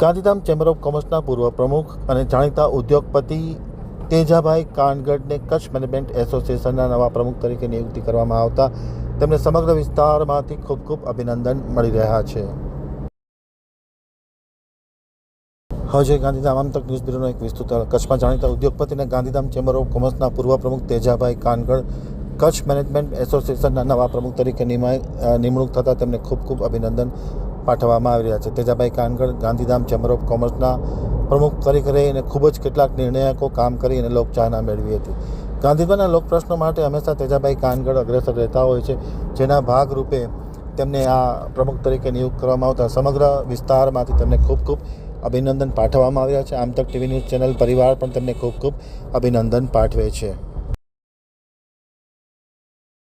Gandhidham chamber of કોમર્સના પૂર્વ પ્રમુખ અને જાણીતા ઉદ્યોગપતિ તેજાભાઈ કાનગડને કચ્છ મેનેજમેન્ટ એસોસિએશનના નવા પ્રમુખ તરીકે નિયુક્તિ કરવામાં આવતા તેમને સમગ્ર વિસ્તારમાંથી ખૂબ ખૂબ અભિનંદન મળી રહ્યા છે. હજે ગાંધીધામ આમતક ન્યૂઝ બ્યુરોનો એક વિસ્તૃત કચ્છમાં જાણીતા ઉદ્યોગપતિ અને ગાંધીધામ ચેમ્બર ઓફ કોમર્સના પૂર્વ પ્રમુખ તેજાભાઈ કાનગડ કચ્છ મેનેજમેન્ટ એસોસિએશનના નવા પ્રમુખ તરીકે નિમણૂક થતાં તેમને ખૂબ ખૂબ અભિનંદન પાઠવવામાં આવી રહ્યા છે. તેજાભાઈ કાનગર, ગાંધીધામ ચેમ્બર ઓફ કોમર્સના પ્રમુખ તરીકે રહીને ખૂબ જ કેટલાક નિર્ણયકો કામ કરી અને લોકચાહના મેળવી હતી. ગાંધીધામના લોક પ્રશ્નો માટે હંમેશા તેજાભાઈ કાનગર અગ્રેસર રહેતા હોય છે. જેના ભાગરૂપે તેમને આ પ્રમુખ તરીકે નિયુક્ત કરવામાં આવતા સમગ્ર વિસ્તારમાંથી તેમને ખૂબ ખૂબ અભિનંદન પાઠવવામાં આવ્યા છે. આમ તક ટીવી ન્યૂઝ ચેનલ પરિવાર પણ તેમને ખૂબ ખૂબ અભિનંદન પાઠવે છે.